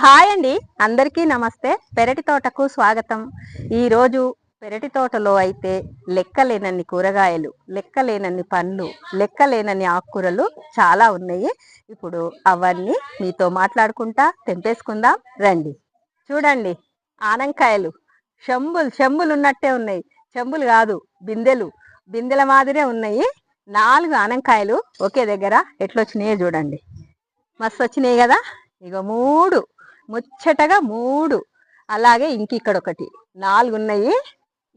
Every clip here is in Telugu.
హాయ్ అండి. అందరికీ నమస్తే. పెరటి తోటకు స్వాగతం. ఈరోజు పెరటి తోటలో అయితే లెక్కలేనన్ని కూరగాయలు లెక్కలేనన్ని పండ్లు లెక్కలేనన్ని ఆకుకూరలు చాలా ఉన్నాయి. ఇప్పుడు అవన్నీ మీతో మాట్లాడుకుంటా తెంపేసుకుందాం. రండి. చూడండి. ఆనంకాయలు. చెంబులు చెంబులు ఉన్నట్టే ఉన్నాయి. చెంబులు కాదు బిందెలు. బిందెల మాదిరే ఉన్నాయి. నాలుగు ఆనంకాయలు ఒకే దగ్గర ఎట్లొచ్చినాయో చూడండి. మస్తు వచ్చినాయి కదా? ఇక మూడు. ముచ్చటగా మూడు. అలాగే ఇంక ఇక్కడ ఒకటి నాలుగు ఉన్నాయి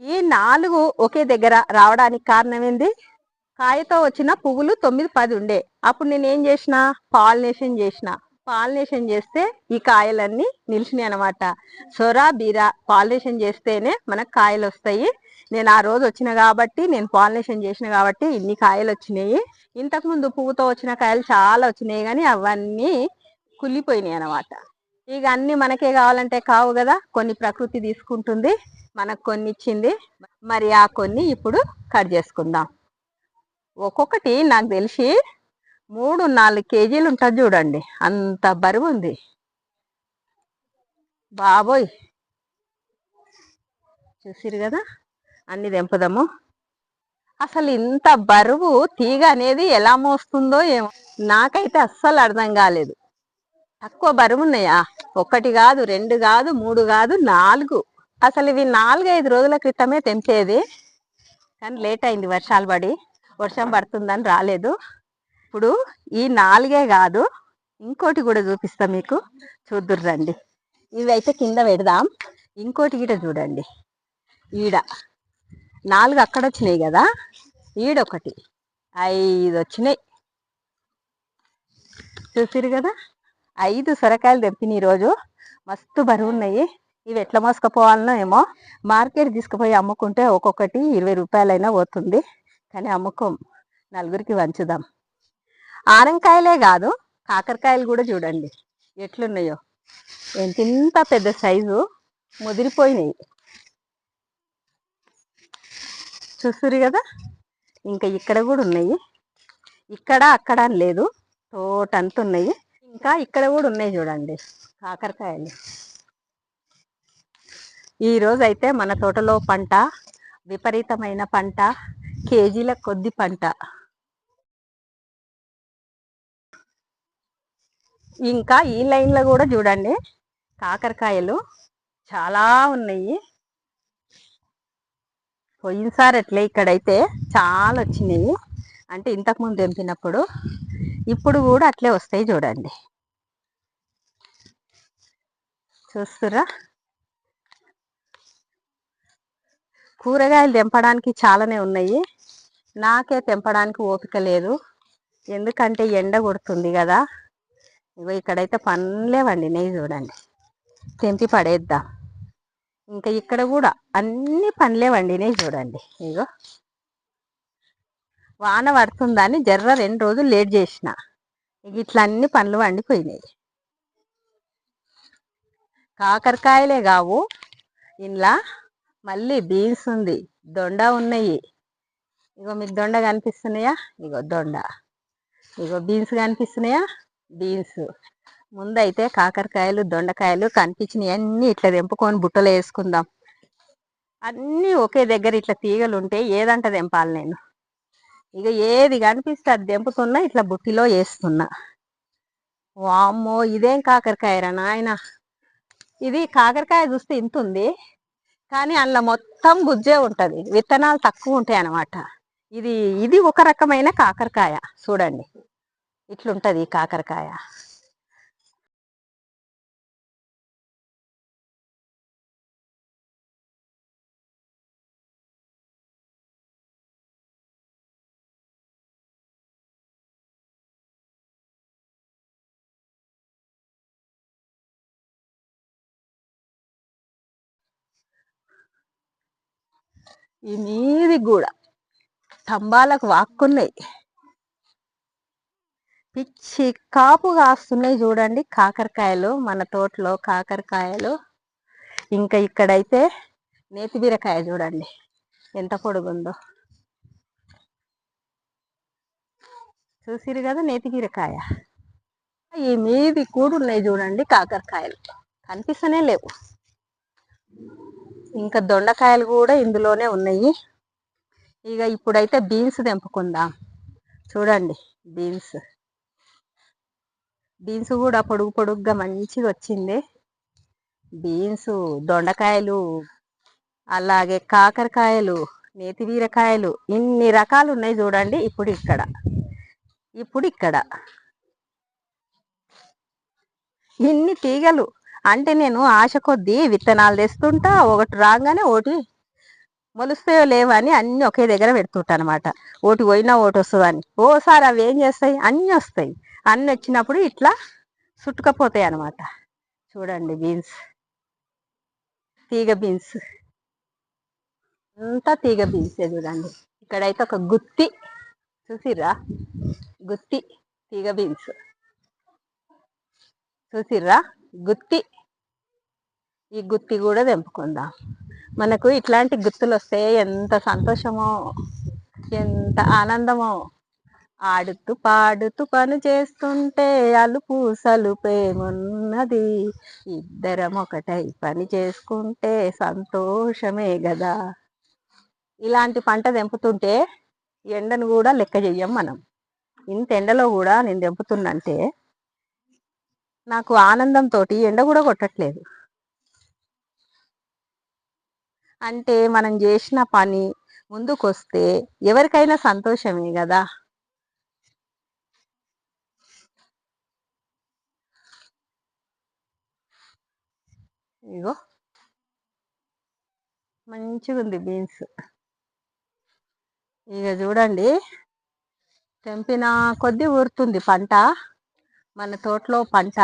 ఈ నాలుగు ఒకే దగ్గర రావడానికి కారణం ఏంది? కాయతో వచ్చిన పువ్వులు తొమ్మిది పది ఉండే. అప్పుడు నేను ఏం చేసిన? పాలినేషన్ చేసిన. పాలినేషన్ చేస్తే ఈ కాయలన్నీ నిలిచినాయి అనమాట సొరా బీరా పాలినేషన్ చేస్తేనే మనకు కాయలు వస్తాయి. నేను ఆ రోజు వచ్చిన కాబట్టి నేను పాలినేషన్ చేసిన కాబట్టి ఇన్ని కాయలు వచ్చినాయి. ఇంతకుముందు పువ్వుతో వచ్చిన కాయలు చాలా వచ్చినాయి కానీ అవన్నీ కుళ్ళిపోయినాయి అనమాట ఇక అన్ని మనకే కావాలంటే కావు కదా. కొన్ని ప్రకృతి తీసుకుంటుంది మనకు కొన్ని ఇచ్చింది. మరి ఆ కొన్ని ఇప్పుడు కట్ చేసుకుందాం. ఒక్కొక్కటి నాకు తెలిసి మూడు నాలుగు కేజీలు ఉంటుంది చూడండి. అంత బరువు ఉంది. బాబోయ్. చూసిరు కదా? అన్ని తెంపుదాము. అసలు ఇంత బరువు తీగ అనేది ఎలా మోస్తుందో ఏమో. నాకైతే అస్సలు అర్థం కాలేదు. తక్కువ బరువు ఉన్నాయా ఒకటి కాదు రెండు కాదు మూడు కాదు నాలుగు. అసలు ఇవి నాలుగైదు రోజుల క్రితమే తెంపేది. కానీ లేట్ అయింది వర్షాలు పడి. వర్షం పడుతుందని రాలేదు. ఇప్పుడు ఈ నాలుగే కాదు ఇంకోటి కూడా చూపిస్తా మీకు. చూద్దురు రండి. ఇవి అయితే కింద పెడదాం. ఇంకోటి ఈడ చూడండి. ఈడ. నాలుగు అక్కడ వచ్చినాయి కదా. ఈడొకటి ఐదు వచ్చినాయి చూసిరు కదా? ఐదు సొరకాయలు తెప్పిన ఈరోజు. మస్తు బరువు ఉన్నాయి ఇవి ఎట్లా మోసుకపోవాలనో ఏమో మార్కెట్ తీసుకుపోయి అమ్ముకుంటే ఒక్కొక్కటి ఇరవై రూపాయలైనా పోతుంది. కానీ అమ్ముకోం. నలుగురికి వంచుదాం. ఆరంకాయలే కాదు కాకరకాయలు కూడా చూడండి. ఎట్లున్నాయో. ఎంత పెద్ద సైజు. ముదిరిపోయినాయి. చూస్తురు కదా? ఇంకా ఇక్కడ కూడా ఉన్నాయి. ఇక్కడ అక్కడ లేదు. తోటంత ఉన్నాయి. ఇంకా ఇక్కడ కూడా ఉన్నాయి చూడండి కాకరకాయలు. ఈరోజు అయితే మన తోటలో పంట విపరీతమైన పంట కేజీల కొద్ది పంట. ఇంకా ఈ లైన్లో కూడా చూడండి కాకరకాయలు చాలా ఉన్నాయి. పోయినసారి అట్లే ఇక్కడైతే చాలా వచ్చినాయి. అంటే ఇంతకుముందు తెంపినప్పుడు ఇప్పుడు కూడా అట్లే వస్తాయి చూడండి. చూస్తురా కూరగాయలు తెంపడానికి చాలానే ఉన్నాయి. నాకే తెంపడానికి ఓపిక లేదు. ఎందుకంటే ఎండ కొడుతుంది కదా. ఇగో ఇక్కడైతే పనులేవండి నెయ్యి చూడండి. తెంపి పడేద్దాం. ఇంకా ఇక్కడ కూడా అన్ని పనులే వండినాయి చూడండి. ఇగో. వాన పడుతుందని జర్ర రెండు రోజులు లేట్ చేసిన. ఇక ఇట్లా అన్ని పనులు వండిపోయినాయి కాకరకాయలే కావు. ఇంట్లో మళ్ళీ బీన్స్ ఉంది. దొండ ఉన్నాయి. ఇగో మీకు దొండ కనిపిస్తున్నాయా? ఇగో దొండ. ఇగో బీన్స్ కనిపిస్తున్నాయా? బీన్స్. ముందైతే కాకరకాయలు దొండకాయలు కనిపించినాయి. అన్నీ ఇట్లా తెంపుకొని బుట్టలో వేసుకుందాం. అన్నీ ఒకే దగ్గర ఇట్లా తీగలు ఉంటే ఏదంట తెంపాలి నేను? ఇక ఏది కనిపిస్తే అది తెంపుతున్నా ఇట్లా బుట్టిలో వేస్తున్నా వామ్మో ఇదేం కాకరకాయరా నాయన. ఇది కాకరకాయ చూస్తే ఇంత ఉంది కానీ అందులో మొత్తం గుజ్జే ఉంటుంది. విత్తనాలు తక్కువ ఉంటాయి అన్నమాట. ఇది ఇది ఒక రకమైన కాకరకాయ. చూడండి ఇట్లుంటుంది ఈ కాకరకాయ. ఈ మీది కూడా స్తంభాలకు వాక్కున్నాయి. పిచ్చి కాపు కాస్తున్నాయి చూడండి కాకరకాయలు మన తోటలో కాకరకాయలు. ఇంకా ఇక్కడైతే నేతి బీరకాయ చూడండి ఎంత పొడుగుందో. చూసిరు కదా నేతి బీరకాయ? ఈ మీది కూడా ఉన్నాయి చూడండి కాకరకాయలు. కనిపిస్తూనే లేవు. ఇంకా దొండకాయలు కూడా ఇందులోనే ఉన్నాయి. ఇక ఇప్పుడైతే బీన్స్ తెంపుకుందాం. చూడండి బీన్స్. బీన్స్ కూడా పొడుగు పొడుగ్గా మంచిగా వచ్చింది. బీన్స్ దొండకాయలు అలాగే కాకరకాయలు నేతి బీరకాయలు ఇన్ని రకాలు ఉన్నాయి చూడండి ఇప్పుడు ఇక్కడ. ఇప్పుడు ఇక్కడ. ఇన్ని తీగలు. అంటే నేను ఆశ కొద్దీ విత్తనాలు తెస్తుంటా ఒకటి రాగానే ఒకటి మొలుస్తాయో లేవో అని అన్ని ఒకే దగ్గర పెడుతుంటా అనమాట ఓటి పోయినా ఓటు వస్తుందని ఓసారి అవి ఏం చేస్తాయి? అన్నీ వస్తాయి. అన్ని వచ్చినప్పుడు ఇట్లా చుట్టుకపోతాయి అనమాట చూడండి బీన్స్. తీగ బీన్స్. అంతా తీగ బీన్సే చూడండి. ఇక్కడైతే ఒక గుత్తి. చూసిర్రా? గుత్తి తీగ బీన్స్. చూసిర్రా? గుత్తి. ఈ గుత్తి కూడా తెంపుకుందాం. మనకు ఇట్లాంటి గుత్తులు వస్తే ఎంత సంతోషమో ఎంత ఆనందమో. ఆడుతూ పాడుతూ పని చేస్తుంటే అలుపు సలుపేమున్నది ఇద్దరం ఒకటై పని చేసుకుంటే సంతోషమే కదా ఇలాంటి పంట తెంపుతుంటే ఎండను కూడా లెక్క చెయ్యం మనం. ఇంత ఎండలో కూడా నేను తెంపుతున్నంటే నాకు ఆనందంతో ఎండ కూడా కొట్టట్లేదు. అంటే మనం చేసిన పని ముందుకొస్తే ఎవరికైనా సంతోషమే కదా. ఇగో. మంచిగా ఉంది బీన్స్. ఇక చూడండి. తెంపిన కొద్ది ఊరుతుంది పంట. మన తోటలో పంట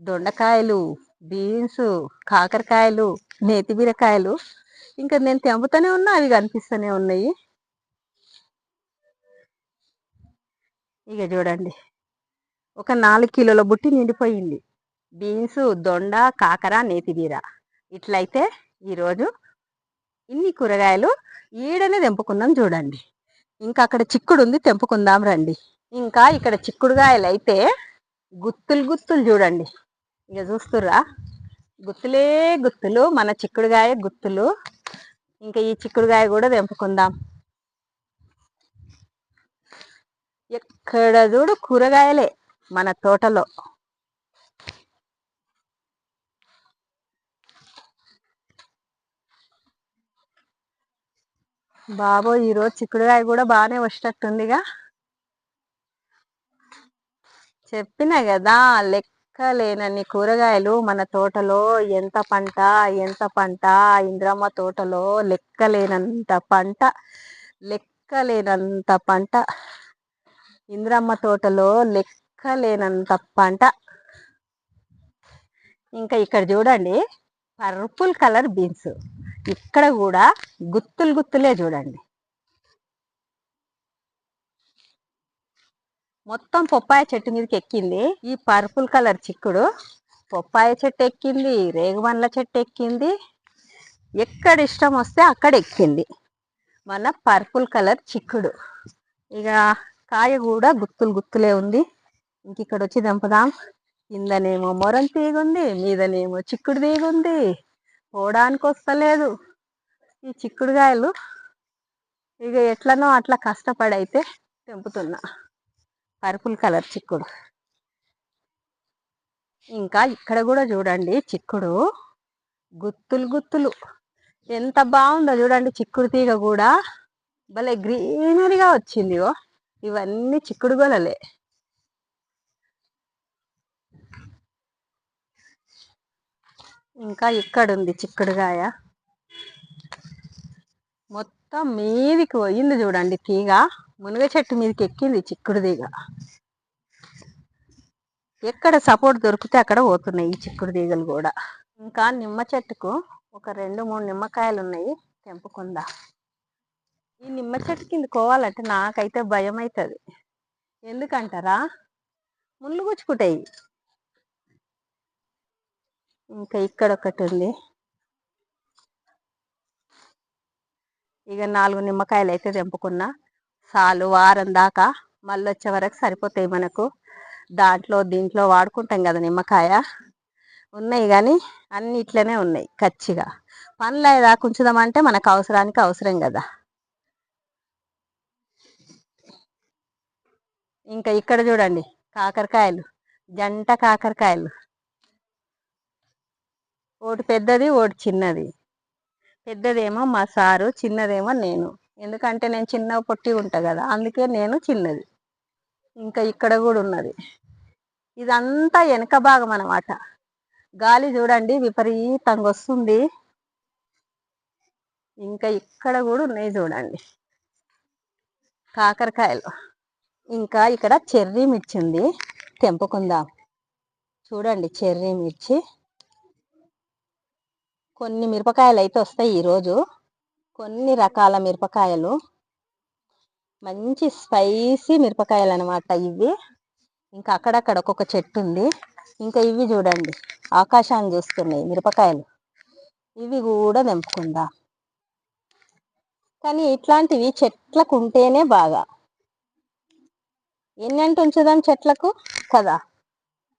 దొండకాయలు బీన్స్ కాకరకాయలు నేతి బీరకాయలు ఇంకా నేను తెంపుతూనే ఉన్నా అవి కనిపిస్తూనే ఉన్నాయి. ఇక చూడండి. ఒక నాలుగు కిలోల బుట్టి నిండిపోయింది. బీన్స్ దొండ కాకర నేతిబీర ఇట్లయితే ఈరోజు ఇన్ని కూరగాయలు ఈడనే తెంపుకుందాం చూడండి. ఇంకా అక్కడ చిక్కుడు ఉంది తెంపుకుందాం రండి. ఇంకా ఇక్కడ చిక్కుడుగాయలు అయితే గుత్తులు గుత్తులు చూడండి. ఇక చూస్తుర్రా? గుత్తులే గుత్తులు మన చిక్కుడుగాయ గుత్తులు. ఇంకా ఈ చిక్కుడుగాయ కూడా తెంపుకుందాం. ఎక్కడ చూడు కూరగాయలే మన తోటలో. బాబో ఈరోజు చిక్కుడుగాయ కూడా బాగానే వచ్చేటట్టుందిగా చెప్పిన కదా లెక్కలేనన్ని కూరగాయలు మన తోటలో ఎంత పంట ఎంత పంట ఇంద్రమ్మ తోటలో లెక్కలేనంత పంట లెక్కలేనంత పంట ఇంద్రమ్మ తోటలో లెక్కలేనంత పంట. ఇంకా ఇక్కడ చూడండి పర్పుల్ కలర్ బీన్స్. ఇక్కడ కూడా గుత్తులు గుత్తులే చూడండి. మొత్తం పొప్పాయ చెట్టు మీదకి ఎక్కింది ఈ పర్పుల్ కలర్ చిక్కుడు పొప్పాయ చెట్టు ఎక్కింది రేగుబండ్ల చెట్టు ఎక్కింది ఎక్కడ ఇష్టం వస్తే అక్కడ ఎక్కింది మన పర్పుల్ కలర్ చిక్కుడు. ఇక కాయ కూడా గుత్తులు గుత్తులే ఉంది. ఇంక ఇక్కడ వచ్చి దంపదాం. కిందనేమో మొరం తీగుంది మీదనేమో చిక్కుడు తీగుంది పోవడానికి వస్తలేదు ఈ చిక్కుడుగాయలు. ఇక ఎట్లనో అట్లా కష్టపడైతే తెంపుతున్నా. పర్పుల్ కలర్ చిక్కుడు. ఇంకా ఇక్కడ కూడా చూడండి చిక్కుడు. గుత్తులు గుత్తులు. ఎంత బాగుందో చూడండి చిక్కుడు తీగ కూడా. భలే గ్రీనరీగా వచ్చింది ఓ ఇవన్నీ చిక్కుడు గొలలే. ఇంకా ఇక్కడ ఉంది చిక్కుడుగాయ. మొత్తం మొత్తం మీదికి పోయింది చూడండి తీగ. మునగ చెట్టు మీదకి ఎక్కింది చిక్కుడు తీగ. ఎక్కడ సపోర్ట్ దొరికితే అక్కడ పోతున్నాయి ఈ చిక్కుడు తీగలు కూడా. ఇంకా నిమ్మ చెట్టుకు ఒక రెండు మూడు నిమ్మకాయలు ఉన్నాయి తెంపుకుందా. ఈ నిమ్మ చెట్టు కింద కోవాలంటే నాకైతే భయం అవుతుంది ఎందుకంటారా? ముళ్ళు గుచ్చుకుంటాయి. ఇంకా ఇక్కడ ఒకటి ఉంది. ఇక నాలుగు నిమ్మకాయలు అయితే తెంపుకున్నా. చాలు వారం దాకా మళ్ళీ వచ్చే వరకు సరిపోతాయి మనకు. దాంట్లో దీంట్లో వాడుకుంటాం కదా నిమ్మకాయ. ఉన్నాయి కానీ అన్ని ఇట్లనే ఉన్నాయి కచ్చిగా. పనులు దాకా ఉంచుదామంటే మనకు అవసరానికి అవసరం కదా. ఇంకా ఇక్కడ చూడండి కాకరకాయలు జంట కాకరకాయలు. ఒకటి పెద్దది ఒకటి చిన్నది. పెద్దదేమో మా సారు చిన్నదేమో నేను. ఎందుకంటే నేను చిన్న పొట్టి ఉంటా కదా అందుకే నేను చిన్నది. ఇంకా ఇక్కడ కూడా ఉన్నది. ఇదంతా వెనక భాగం అనమాట గాలి చూడండి విపరీతంగా వస్తుంది. ఇంకా ఇక్కడ కూడా ఉన్నాయి చూడండి. కాకరకాయలు. ఇంకా ఇక్కడ చెర్రీ మిర్చి ఉంది. తెంపుకుందాం. చూడండి చెర్రీ మిర్చి. కొన్ని మిరపకాయలు అయితే వస్తాయి ఈరోజు. కొన్ని రకాల మిరపకాయలు. మంచి స్పైసీ మిరపకాయలు అనమాట ఇవి ఇంకా అక్కడక్కడ ఒక్కొక్క చెట్టు ఉంది ఇంకా ఇవి చూడండి. ఆకాశాన్ని చూస్తున్నాయి మిరపకాయలు. ఇవి కూడా తెంపుకుందా. కానీ ఇట్లాంటివి చెట్లకు ఉంటేనే బాగా. ఎన్ని అంటే ఉంచుదాం చెట్లకు? కదా.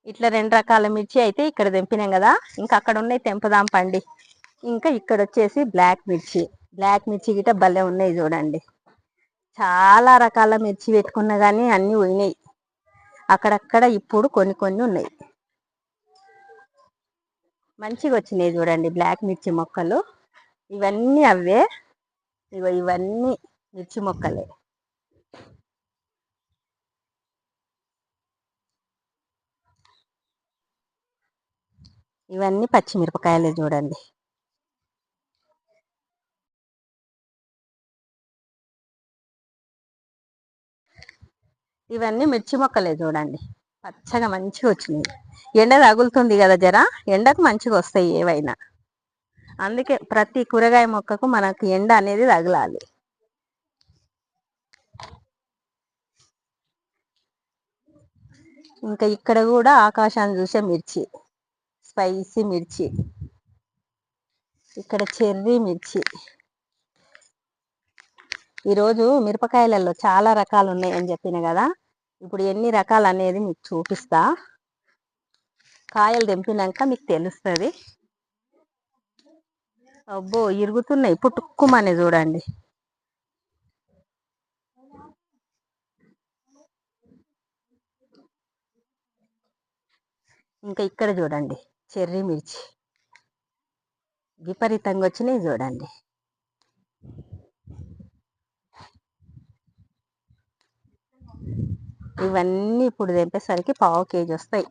ఇట్లా రెండు రకాల మిర్చి అయితే ఇక్కడ తెంపినాం కదా. ఇంకా అక్కడ ఉన్నాయి తెంపుదాం పండి. ఇంకా ఇక్కడ వచ్చేసి బ్లాక్ మిర్చి. బ్లాక్ మిర్చి గిట భలే ఉన్నాయి చూడండి. చాలా రకాల మిర్చి పెట్టుకున్నా కానీ అన్నీ పోయినాయి అక్కడక్కడ ఇప్పుడు కొన్ని కొన్ని ఉన్నాయి. మంచిగా వచ్చినాయి చూడండి బ్లాక్ మిర్చి మొక్కలు. ఇవన్నీ అవే. ఇగో ఇవన్నీ మిర్చి మొక్కలే. ఇవన్నీ పచ్చిమిరపకాయలే చూడండి. ఇవన్నీ మిర్చి మొక్కలే చూడండి. పచ్చగా మంచిగా వచ్చినాయి. ఎండ తగులుతుంది కదా జర ఎండకు మంచిగా వస్తాయి ఏవైనా. అందుకే ప్రతి కూరగాయ మొక్కకు మనకు ఎండ అనేది తగలాలి. ఇంకా ఇక్కడ కూడా ఆకాశాన్ని చూసే మిర్చి స్పైసీ మిర్చి ఇక్కడ చెర్రీ మిర్చి. ఈరోజు మిరపకాయలలో చాలా రకాలు ఉన్నాయి అని చెప్పిన కదా ఇప్పుడు ఎన్ని రకాలు అనేది మీకు చూపిస్తా. కాయలు తెంపినాక మీకు తెలుస్తుంది. అబ్బో ఇరుగుతున్నాయి. పుట్టుక్కుమని చూడండి. ఇంకా ఇక్కడ చూడండి. చెర్రీ మిర్చి. విపరీతంగా వచ్చినాయి చూడండి. ఇవన్నీ ఇప్పుడు తెంపేసరికి పావు కేజీ వస్తాయి.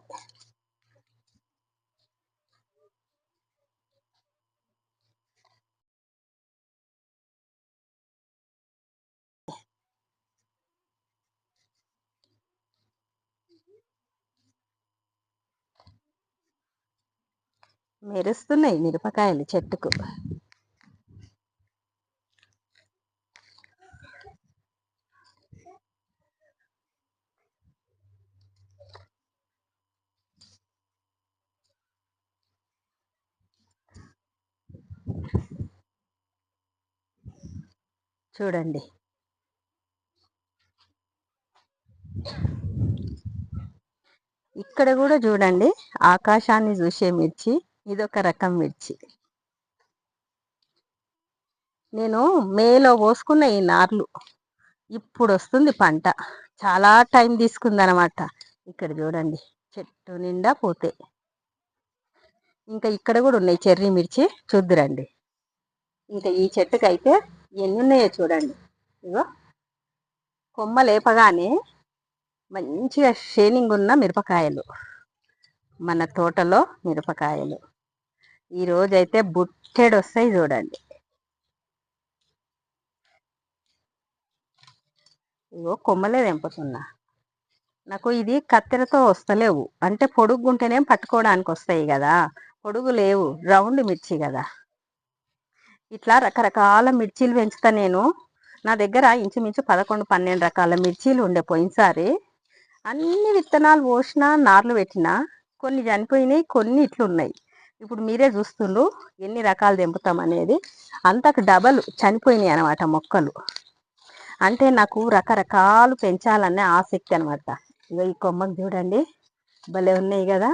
మెరుస్తున్నాయి మిరపకాయలు చెట్టుకు. చూడండి. ఇక్కడ కూడా చూడండి ఆకాశాన్ని చూసే మిర్చి ఇదొక రకం మిర్చి. నేను మేలో పోసుకున్న ఈ నార్లు ఇప్పుడు వస్తుంది పంట. చాలా టైం తీసుకుందనమాట. ఇక్కడ చూడండి చెట్టు నిండా పోతే. ఇంకా ఇక్కడ కూడా ఉన్నాయి చెర్రీ మిర్చి చూద్దురండి. ఇంకా ఈ చెట్టుకి అయితే ఎన్ని ఉన్నాయో చూడండి. ఇగో కొమ్మ లేపగానే మంచిగా షేనింగ్ ఉన్న మిరపకాయలు. మన తోటలో మిరపకాయలు. ఈరోజైతే బుట్టెడు వస్తాయి చూడండి. ఇగో కొమ్మలే తెంపుతున్నా. నాకు ఇది కత్తెరతో వస్తలేవు. అంటే పొడుగుంటేనే పట్టుకోవడానికి వస్తాయి కదా. పొడుగు లేవు. రౌండ్ మిర్చి కదా. ఇట్లా రకరకాల మిర్చీలు పెంచుతా నేను. నా దగ్గర ఇంచుమించు పదకొండు పన్నెండు రకాల మిర్చీలు ఉండే పోయినసారి. అన్ని విత్తనాలు పోసిన నార్లు పెట్టిన కొన్ని చనిపోయినాయి కొన్ని ఇట్లున్నాయి. ఇప్పుడు మీరే చూస్తుండ్రు ఎన్ని రకాలు తెంపుతాం అనేది. అంతకు డబల్ చనిపోయినాయి అనమాట మొక్కలు. అంటే నాకు రకరకాలు పెంచాలనే ఆసక్తి అనమాట ఇగో ఈ కొమ్మకు చూడండి భలే ఉన్నాయి కదా.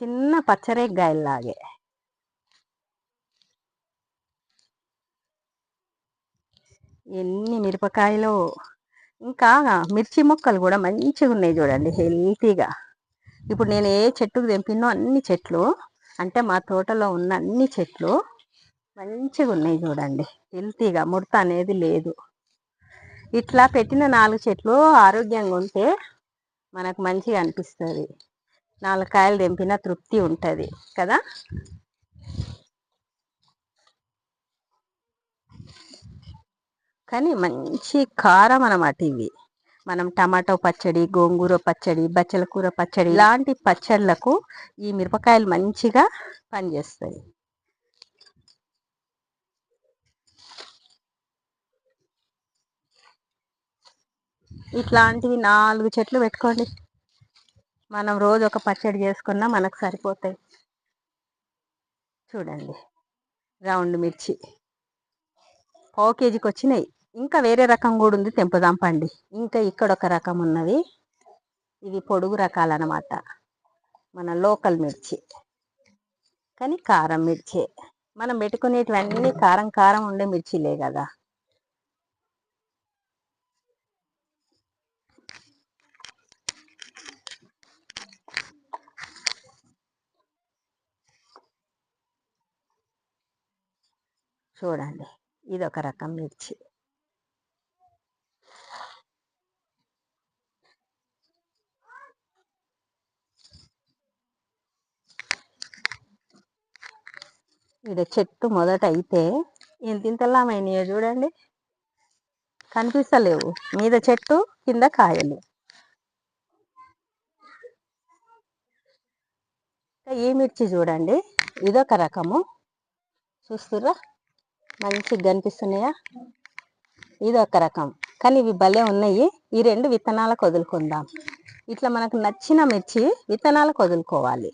చిన్న పచ్చరేగ్గాయల్లాగే. ఎన్ని మిరపకాయలు ఇంకా మిర్చి మొక్కలు కూడా మంచిగా ఉన్నాయి చూడండి హెల్తీగా. ఇప్పుడు నేను ఏ చెట్టుకు తెంపినో అన్ని చెట్లు అంటే మా తోటలో ఉన్న అన్ని చెట్లు మంచిగా ఉన్నాయి చూడండి హెల్తీగా ముడత అనేది లేదు. ఇట్లా పెట్టిన నాలుగు చెట్లు ఆరోగ్యంగా ఉంటే మనకు మంచిగా అనిపిస్తుంది. నాలుగు కాయలు తెంపిన తృప్తి ఉంటుంది కదా? కానీ మంచి కారం అన్నమాట ఇవి. మనం టమాటో పచ్చడి గోంగూర పచ్చడి బచ్చల కూర పచ్చడి ఇలాంటి పచ్చళ్ళకు ఈ మిరపకాయలు మంచిగా పనిచేస్తాయి. ఇట్లాంటివి నాలుగు చెట్లు పెట్టుకోండి. మనం రోజు ఒక పచ్చడి చేసుకున్నా మనకు సరిపోతాయి. చూడండి. రౌండ్ మిర్చి. పావు కేజీకి వచ్చినాయి. ఇంకా వేరే రకం కూడా ఉంది తెంపుదాం పండి. ఇంకా ఇక్కడ ఒక రకం ఉన్నది. ఇవి పొడుగు రకాలన్నమాట. మన లోకల్ మిర్చి. కానీ కారం మిర్చి. మనం పెట్టుకునేటివన్నీ కారం కారం ఉండే మిర్చిలే కదా. చూడండి. ఇది ఒక రకం మిర్చి. ఇది చెట్టు మొదట అయితే ఎంత ఇంతలామైనాయో చూడండి. కనిపిస్తలేవు. మీద చెట్టు కింద కాయలు. ఈ మిర్చి చూడండి. ఇదొక రకము. చూస్తుర్రా? మంచిగా కనిపిస్తున్నాయా ఇది ఒక రకం. కానీ ఇవి భలే ఉన్నాయి. ఈ రెండు విత్తనాలకు వదులుకుందాం. ఇట్లా మనకు నచ్చిన మిర్చి విత్తనాలకు వదులుకోవాలి.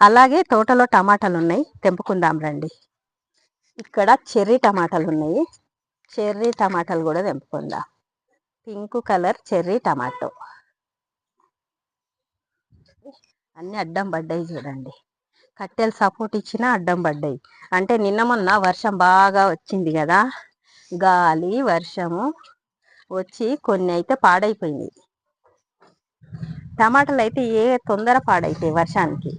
అలాగే తోటలో టమాటాలు ఉన్నాయి. తెంపుకుందాం రండి. ఇక్కడ చెర్రీ టమాటాలు ఉన్నాయి. చెర్రీ టమాటాలు కూడా తెంపుకుందాం. Pink colour cherry tomato. అన్నీ అడ్డం పడ్డాయి చూడండి. కట్టెలు సపోర్ట్ ఇచ్చినా అడ్డం పడ్డాయి. అంటే నిన్న మొన్న వర్షం బాగా వచ్చింది కదా. గాలి వర్షము వచ్చి కొన్ని అయితే పాడైపోయింది. టమాటాలు అయితే ఏ తొందర పాడైతాయి వర్షానికి.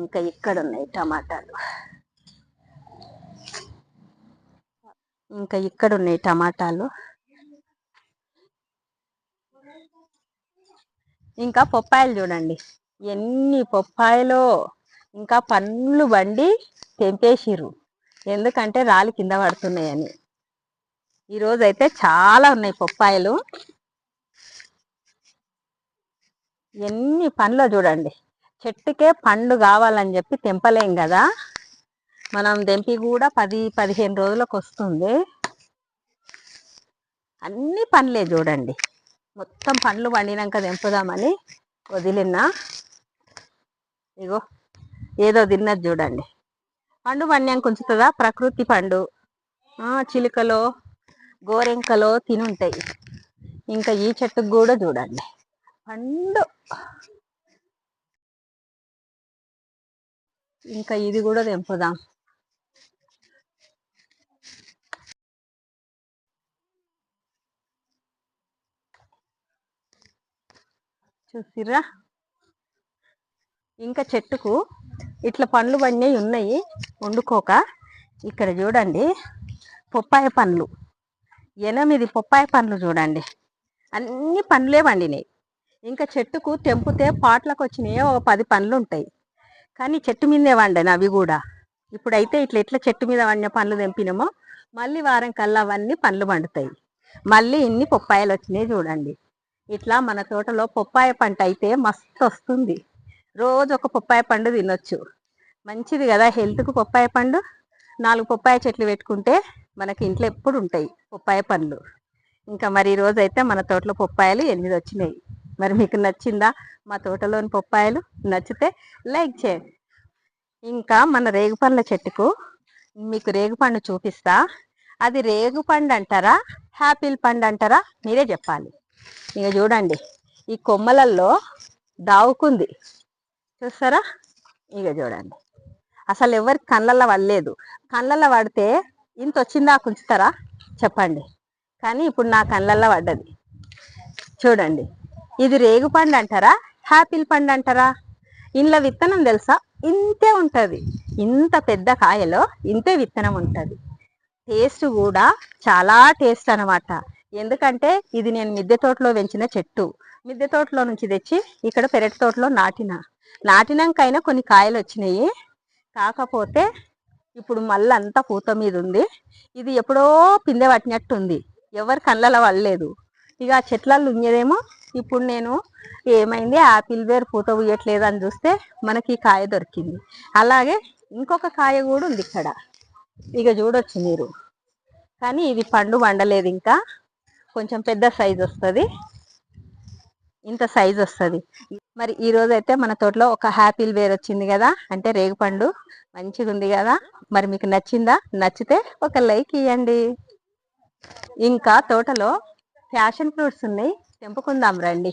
ఇంకా ఇక్కడ ఉన్నాయి టమాటాలు. ఇంకా ఇక్కడ ఉన్నాయి టమాటాలు. ఇంకా పొప్పాయలు చూడండి. ఎన్ని పొప్పాయలో ఇంకా పండ్లు బండి తెంపేసిర్రు. ఎందుకంటే రాలి కింద పడుతున్నాయని. ఈరోజు అయితే చాలా ఉన్నాయి పొప్పాయలు. ఎన్ని పండ్లు చూడండి. చెట్టుకే పండు కావాలని చెప్పి తెంపలేం కదా. మనం తెంపి కూడా పది పదిహేను రోజులకు వస్తుంది. అన్ని పండ్లే చూడండి. మొత్తం పండ్లు పండినాక తెంపుదామని వదిలినా. ఇగో ఏదో తిన్నది చూడండి. పండు పండ్యానికి ఉంచుతుందా ప్రకృతి పండు. చిలుకలో గోరెంకలో తినుంటాయి. ఇంకా ఈ చెట్టుకు కూడా చూడండి. పండు. ఇంకా ఇది కూడా తెంపుదాం. చూసిరా ఇంకా చెట్టుకు ఇట్లా పండ్లు పండినవి ఉన్నాయి. వండుకోక. ఇక్కడ చూడండి పొప్పాయ పండ్లు. ఎనిమిది పొప్పాయ పండ్లు చూడండి. అన్ని పండ్లే పండినాయి. ఇంకా చెట్టుకు తెంపితే పాట్లకు వచ్చినాయి ఒక పది పండ్లు ఉంటాయి. కానీ చెట్టు మీదే వండాను అవి కూడా. ఇప్పుడైతే ఇట్లా ఎట్లా చెట్టు మీద వండిన పండ్లు తెంపినామో మళ్ళీ వారం కల్లా అవన్నీ పండ్లు పండుతాయి. మళ్ళీ ఇన్ని పొప్పాయలు వచ్చినాయి చూడండి. ఇట్లా మన తోటలో పొప్పాయ పంట అయితే మస్తు వస్తుంది. రోజు ఒక పప్పాయ పండు తినొచ్చు. మంచిది కదా హెల్త్కు పప్పాయ పండు. నాలుగు పప్పాయ చెట్లు పెట్టుకుంటే మనకి ఇంట్లో ఎప్పుడు ఉంటాయి పప్పాయ పండ్లు. ఇంకా మరి రోజైతే మన తోటలో పప్పాయలు ఎనిమిది వచ్చినాయి. మరి మీకు నచ్చిందా మా తోటలోని పప్పాయలు? నచ్చితే లైక్ చేయండి. ఇంకా మన రేగుపండ్ల చెట్టుకు మీకు రేగుపండు చూపిస్తా. అది రేగుపండు అంటారా హ్యాపిల్ పండు అంటారా? మీరే చెప్పాలి. ఇక చూడండి ఈ కొమ్మలల్లో దావుకుంది. చూస్తారా? ఇక చూడండి. అసలు ఎవరికి కళ్ళల్లో పడలేదు. కళ్ళల్లో పడితే ఇంత వచ్చిందా ఉంచుతారా చెప్పండి. కానీ ఇప్పుడు నా కళ్ళల్లో పడ్డది. చూడండి. ఇది రేగు పండు అంటారా? హ్యాపిల్ పండు అంటారా? ఇంట్లో విత్తనం తెలుసా? ఇంతే ఉంటుంది. ఇంత పెద్ద కాయలో ఇంతే విత్తనం ఉంటుంది. టేస్ట్ కూడా చాలా టేస్ట్ అనమాట ఎందుకంటే ఇది నేను మిద్దె తోటలో పెంచిన చెట్టు. మిద్దె తోటలో నుంచి తెచ్చి ఇక్కడ పెరటి తోటలో నాటిన. నాటినాకైనా కొన్ని కాయలు వచ్చినాయి కాకపోతే ఇప్పుడు మళ్ళీ అంతా పూత మీద ఉంది ఇది ఎప్పుడో పిందె పట్టినట్టు ఉంది ఎవరి కళ్ళలో పడలేదు ఇక ఆ చెట్లలో ఉండేదేమో ఇప్పుడు నేను ఏమైంది? ఆపిల్ వేరు పూత పూయట్లేదు అని చూస్తే మనకి ఈ కాయ దొరికింది. అలాగే ఇంకొక కాయ కూడా ఉంది ఇక్కడ. ఇక చూడొచ్చు మీరు. కానీ ఇది పండు వండలేదు ఇంకా. కొంచెం పెద్ద సైజ్ వస్తుంది. ఇంత సైజ్ వస్తుంది. మరి ఈ రోజు అయితే మన తోటలో ఒక హ్యాపీల్ వేర్ వచ్చింది కదా అంటే రేగుపండు మంచిగా ఉంది కదా. మరి మీకు నచ్చిందా? నచ్చితే ఒక లైక్ ఇవ్వండి ఇంకా తోటలో ఫ్యాషన్ ఫ్రూట్స్ ఉన్నాయి. తెంపుకుందాం రండి.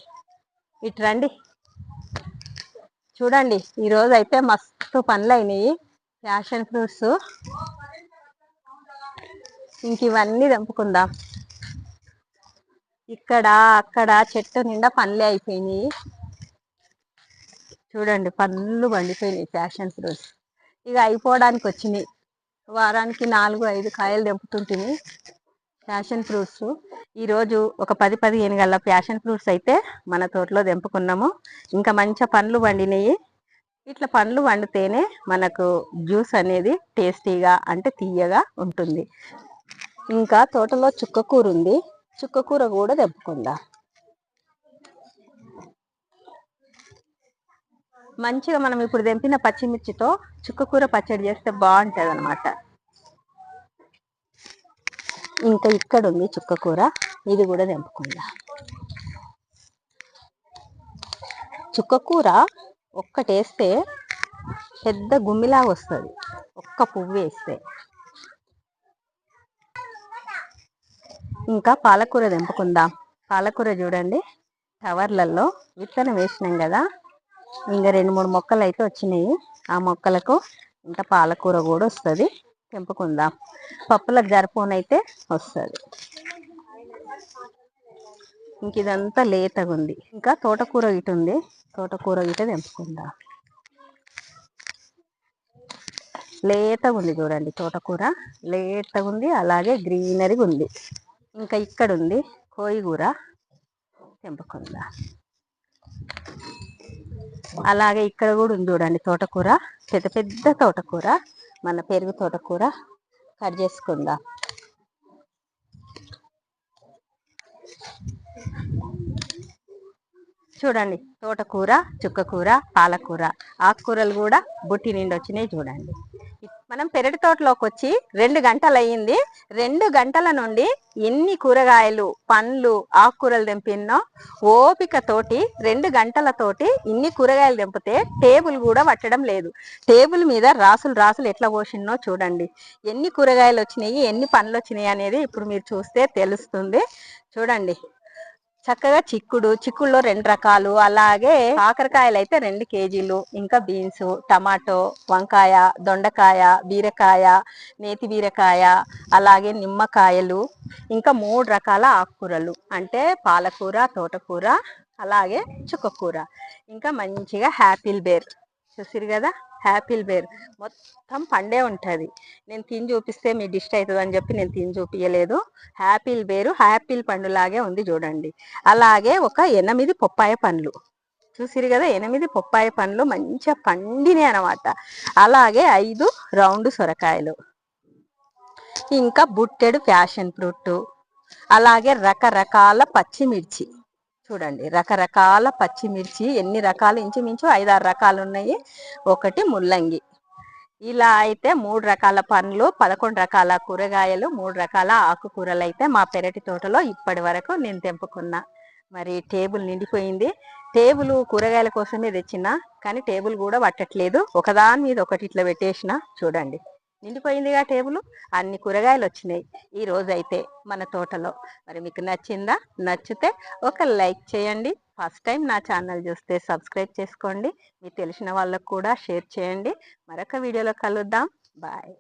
ఇటు రండి. చూడండి ఈ రోజు అయితే మస్తు పనులు అయినాయి ఫ్యాషన్ ఫ్రూట్స్. ఇంక ఇవన్నీ తెంపుకుందాం. ఇక్కడ అక్కడ చెట్టు నిండా పండ్లే అయిపోయినాయి. చూడండి పండ్లు పండిపోయినాయి ఫ్యాషన్ ఫ్రూట్స్ ఇక అయిపోవడానికి వచ్చినాయి. వారానికి నాలుగు ఐదు కాయలు తెంపుతుంటుంది ప్యాషన్ ఫ్రూట్స్. ఈరోజు ఒక పది పదిహేను గల ప్యాషన్ ఫ్రూట్స్ అయితే మన తోటలో తెంపుకున్నాము. ఇంకా మంచి పండ్లు పండినాయి. ఇట్లా పండ్లు వండితేనే మనకు జ్యూస్ అనేది టేస్టీగా అంటే తీయగా ఉంటుంది. ఇంకా తోటలో చుక్కకూర ఉంది. చుక్కకూర కూడా తెంపుకుందా? మంచిగా మనం ఇప్పుడు తెంపిన పచ్చిమిర్చితో చుక్కకూర పచ్చడి చేస్తే బాగుంటుంది అనమాట ఇంకా ఇక్కడ ఉంది చుక్కకూర ఇది కూడా తెంపుకుందా? చుక్కకూర ఒక్కటేస్తే పెద్ద గుమ్మిలాగా వస్తుంది ఒక్క పువ్వు వేస్తే ఇంకా పాలకూర తెంపుకుందాం? పాలకూర చూడండి. టవర్లలో విత్తనం వేసినాం కదా. ఇంకా రెండు మూడు మొక్కలు అయితే వచ్చినాయి. ఆ మొక్కలకు ఇంకా పాలకూర కూడా వస్తుంది. తెంపుకుందాం? పప్పులకు జరపోనైతే వస్తుంది. ఇంక ఇదంతా లేతగా ఉంది ఇంకా తోటకూర ఇటు ఉంది. తోటకూర గిట తెంపుకుందాం? లేతగా ఉంది చూడండి తోటకూర. లేతగా ఉంది అలాగే గ్రీనరీగా ఉంది ఇంకా ఇక్కడ ఉంది కోయిగూర తెంపకుండా. అలాగే ఇక్కడ కూడా ఉంది చూడండి తోటకూర పెద్ద పెద్ద తోటకూర మన పెరుగు తోటకూర కట్ చేసుకుందాం. చూడండి తోటకూర చుక్కకూర పాలకూర ఆకుకూరలు కూడా బుట్టి నిండి వచ్చినాయి చూడండి. మనం పెరటి తోటలోకి వచ్చి రెండు గంటలు అయ్యింది రెండు గంటల నుండి ఎన్ని కూరగాయలు పండ్లు ఆకుకూరలు తెంపినో ఓపిక తోటి రెండు గంటల తోటి ఇన్ని కూరగాయలు తెంపితే టేబుల్ కూడా పట్టడం లేదు. టేబుల్ మీద రాసులు రాసులు ఎట్లా పోసినో చూడండి. ఎన్ని కూరగాయలు వచ్చినాయి ఎన్ని పండ్లు వచ్చినాయి అనేది ఇప్పుడు మీరు చూస్తే తెలుస్తుంది. చూడండి. చక్కగా చిక్కుడు చిక్కుడులో రెండు రకాలు. అలాగే కాకరకాయలు అయితే రెండు కేజీలు. ఇంకా బీన్స్ టమాటో వంకాయ దొండకాయ బీరకాయ నేతి బీరకాయ అలాగే నిమ్మకాయలు. ఇంకా మూడు రకాల ఆకుకూరలు. అంటే పాలకూర తోటకూర అలాగే చుక్కకూర. ఇంకా మంచిగా హ్యాపిల్ బేర్. చూసిరు కదా? హ్యాపిల్ బేర్ మొత్తం పండే ఉంటుంది. నేను తిని చూపిస్తే మీ డిస్ట్ అవుతుంది అని చెప్పి నేను తిని చూపించలేదు హ్యాపిల్ బేరు హ్యాపిల్ పండులాగే ఉంది చూడండి. అలాగే ఒక ఎనిమిది పొప్పాయ పండ్లు. చూసిరు కదా? ఎనిమిది పొప్పాయ పండ్లు మంచిగా పండినాయి అనమాట అలాగే ఐదు రౌండ్ సొరకాయలు. ఇంకా బుట్టెడు ప్యాషన్ ఫ్రూట్. అలాగే రకరకాల పచ్చిమిర్చి. చూడండి రకరకాల పచ్చిమిర్చి ఎన్ని రకాలు? ఇంచుమించు ఐదారు రకాలు ఉన్నాయి ఒకటి ముల్లంగి. ఇలా అయితే మూడు రకాల పండ్లు పదకొండు రకాల కూరగాయలు మూడు రకాల ఆకుకూరలు అయితే మా పెరటి తోటలో ఇప్పటి వరకు నేను తెంపుకున్నా. మరి టేబుల్ నిండిపోయింది. టేబుల్ కూరగాయల కోసమే తెచ్చిన కానీ టేబుల్ కూడా పట్టట్లేదు. ఒకదాని మీద ఒకటి ఇట్లా పెట్టేసిన చూడండి. నిండిపోయిందిగా టేబుల్? అన్ని కూరగాయలు వచ్చినాయి ఈ రోజు అయితే మన తోటలో. మరి మీకు నచ్చిందా? నచ్చితే ఒక లైక్ చేయండి. ఫస్ట్ టైం నా ఛానల్ చూస్తే సబ్స్క్రైబ్ చేసుకోండి. మీకు తెలిసిన వాళ్ళకు కూడా షేర్ చేయండి. మరొక వీడియోలో కలుద్దాం. బాయ్.